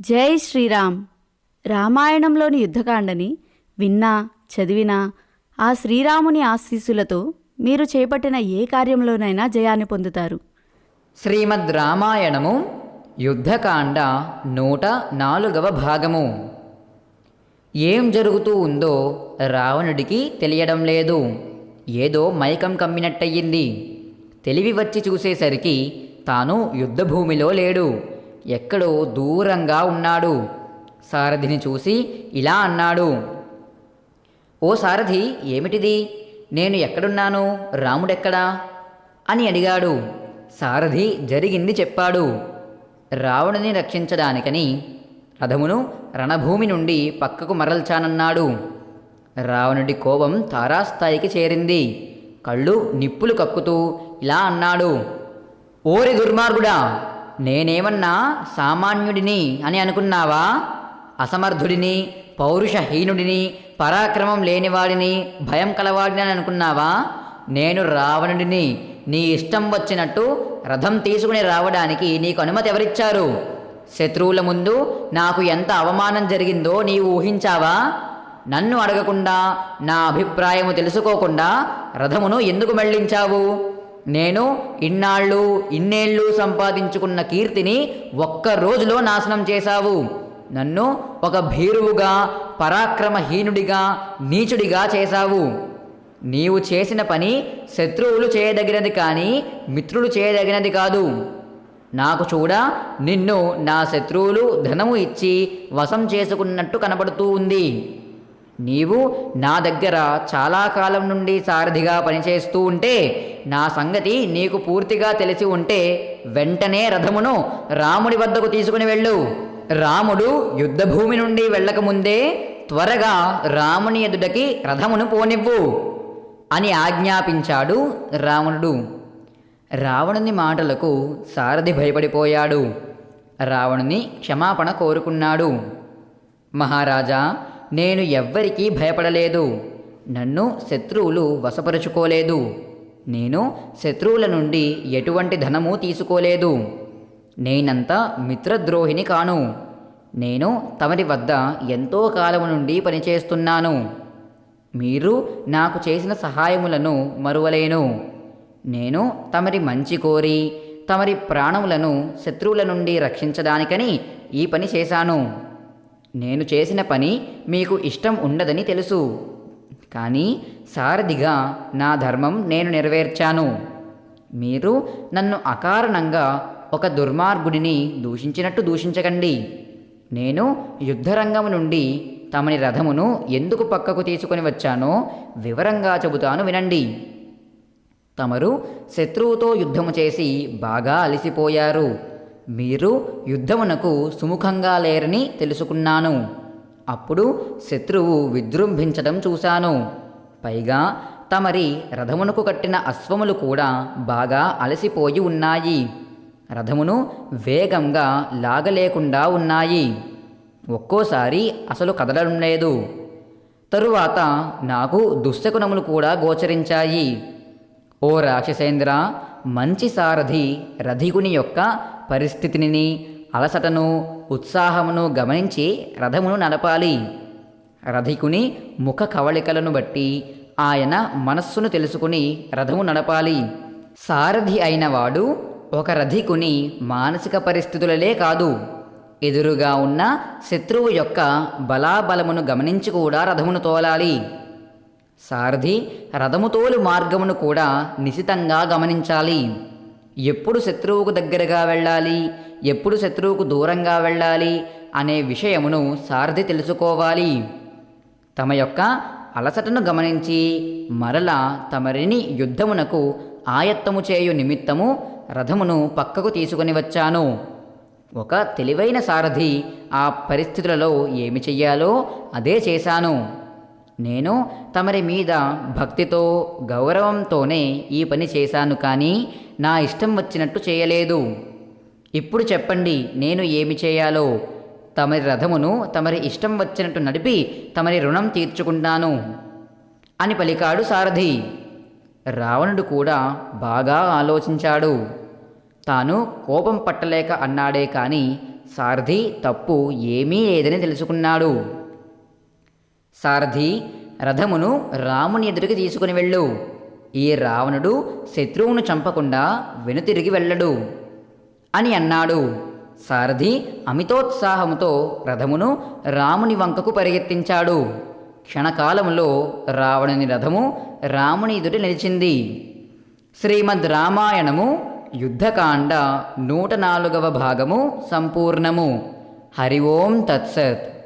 జై శ్రీరామ్. రామాయణంలోని యుద్ధకాండని విన్నా చదివినా ఆ శ్రీరాముని ఆశీస్సులతో మీరు చేపట్టిన ఏ కార్యంలోనైనా జయాన్ని పొందుతారు. శ్రీమద్ రామాయణము యుద్ధకాండ నూట నాలుగవ భాగము. ఏం జరుగుతూ ఉందో రావణుడికి తెలియడం లేదు. ఏదో మైకం కమ్మినట్టయింది. తెలివి వచ్చి చూసేసరికి తాను యుద్ధభూమిలో లేడు. ఎక్కడో దూరంగా ఉన్నాడు. సారథిని చూసి ఇలా అన్నాడు. ఓ సారథి ఏమిటిది? నేను ఎక్కడున్నాను? రాముడెక్కడా? అని అడిగాడు. సారథి జరిగింది చెప్పాడు. రావణుని రక్షించడానికని రథమును రణభూమి నుండి పక్కకు మరల్చానన్నాడు. రావణుడి కోపం తారాస్థాయికి చేరింది. కళ్ళు నిప్పులు కక్కుతూ ఇలా అన్నాడు. ఓరి దుర్మార్గుడా నేనేమన్నా సామాన్యుడిని అని అనుకున్నావా? అసమర్థుడిని పౌరుషహీనుడిని పరాక్రమం లేనివాడిని భయం కలవాడిని అని అనుకున్నావా? నేను రావణుడిని నీ ఇష్టం వచ్చినట్టు రథం తీసుకుని రావడానికి నీకు అనుమతి ఎవరిచ్చారు? శత్రువుల ముందు నాకు ఎంత అవమానం జరిగిందో నీవు ఊహించావా? నన్ను అడగకుండా నా అభిప్రాయము తెలుసుకోకుండా రథమును ఎందుకు మళ్ళించావు నేను ఇన్నాళ్ళు ఇన్నేళ్ళు సంపాదించుకున్న కీర్తిని ఒక్క రోజులో నాశనం చేశావు. నన్ను ఒక భీరువుగా పరాక్రమహీనుడిగా నీచుడిగా చేశావు. నీవు చేసిన పని శత్రువులు చేయదగినది కానీ మిత్రులు చేయదగినది కాదు. నాకు చూడ నిన్ను నా శత్రువులు ధనము ఇచ్చి వశం చేసుకున్నట్టు కనబడుతూ ఉంది. నీవు నా దగ్గర చాలా కాలం నుండి సారథిగా పనిచేస్తూ ఉంటే నా సంగతి నీకు పూర్తిగా తెలిసి ఉంటే వెంటనే రథమును రాముడి వద్దకు తీసుకుని వెళ్ళు. రాముడు యుద్ధభూమి నుండి వెళ్ళకముందే త్వరగా రాముని ఎదుటకి రథమును పోనివ్వు అని ఆజ్ఞాపించాడు రావణుడు. రావణుని మాటలకు సారథి భయపడిపోయాడు. రావణుని క్షమాపణ కోరుకున్నాడు. మహారాజా నేను ఎవ్వరికీ భయపడలేదు. నన్ను శత్రువులు వశపరుచుకోలేదు. నేను శత్రువుల నుండి ఎటువంటి ధనము తీసుకోలేదు. నేనంత మిత్రద్రోహిని కాను. నేను తమరి వద్ద ఎంతో కాలము నుండి పనిచేస్తున్నాను. మీరు నాకు చేసిన సహాయములను మరువలేను. నేను తమరి మంచి కోరి తమరి ప్రాణములను శత్రువుల నుండి రక్షించడానికని ఈ పని చేశాను. నేను చేసిన పని మీకు ఇష్టం ఉండదని తెలుసు. కానీ సారథిగా నా ధర్మం నేను నెరవేర్చాను. మీరు నన్ను అకారణంగా ఒక దుర్మార్గుడిని దూషించినట్టు దూషించకండి. నేను యుద్ధరంగము నుండి తమని రథమును ఎందుకు పక్కకు తీసుకొని వచ్చానో వివరంగా చెబుతాను వినండి. తమరు శత్రువుతో యుద్ధము చేసి బాగా అలసిపోయారు. మీరు యుద్ధమునకు సుముఖంగా లేరని తెలుసుకున్నాను. అప్పుడు శత్రువు విజృంభించడం చూశాను. పైగా తమరి రథమునకు కట్టిన అశ్వములు కూడా బాగా అలసిపోయి ఉన్నాయి. రథమును వేగంగా లాగలేకుండా ఉన్నాయి. ఒక్కోసారి అసలు కదలడం లేదు. తరువాత నాకు దుశ్శకునములు కూడా గోచరించాయి. ఓ రాక్షసేంద్ర మంచి సారథి రథికుని యొక్క పరిస్థితిని అలసటను ఉత్సాహమును గమనించి రథమును నడపాలి. రథికుని ముఖ కవళికలను బట్టి ఆయన మనస్సును తెలుసుకుని రథము నడపాలి. సారథి అయిన వాడు ఒక రథికుని మానసిక పరిస్థితులలే కాదు. ఎదురుగా ఉన్న శత్రువు యొక్క బలాబలమును గమనించి కూడా రథమును తోలాలి. సారథి రథము తోలు మార్గమును కూడా నిశితంగా గమనించాలి. ఎప్పుడు శత్రువుకు దగ్గరగా వెళ్ళాలి? ఎప్పుడు శత్రువుకు దూరంగా వెళ్ళాలి? అనే విషయమును సారథి తెలుసుకోవాలి. తమ యొక్క అలసటను గమనించి మరల తమరిని యుద్ధమునకు ఆయత్తము చేయు నిమిత్తము రథమును పక్కకు తీసుకొని వచ్చాను. ఒక తెలివైన సారథి ఆ పరిస్థితులలో ఏమి చెయ్యాలో అదే చేశాను. నేను తమరి మీద భక్తితో గౌరవంతోనే ఈ పని చేశాను కానీ నా ఇష్టం వచ్చినట్టు చేయలేదు. ఇప్పుడు చెప్పండి నేను ఏమి చేయాలో? తమరి రథమును తమరి ఇష్టం వచ్చినట్టు నడిపి తమరి రుణం తీర్చుకుంటాను. అని పలికాడు సారథి. రావణుడు కూడా బాగా ఆలోచించాడు. తాను కోపం పట్టలేక అన్నాడే కానీ సారథి తప్పు ఏమీ లేదని తెలుసుకున్నాడు. సారథి రథమును రాముని ఎదురుకి తీసుకుని వెళ్ళు. ఈ రావణుడు శత్రువును చంపకుండా వెనుతిరిగి వెళ్ళడు అని అన్నాడు. సారథి అమితోత్సాహముతో రథమును రాముని వంకకు పరిగెత్తించాడు. క్షణకాలములో రావణుని రథము రాముని ఎదుట నిలిచింది. శ్రీమద్ రామాయణము యుద్ధకాండ నూట నాలుగవ భాగము సంపూర్ణము. హరి ఓం తత్సత్.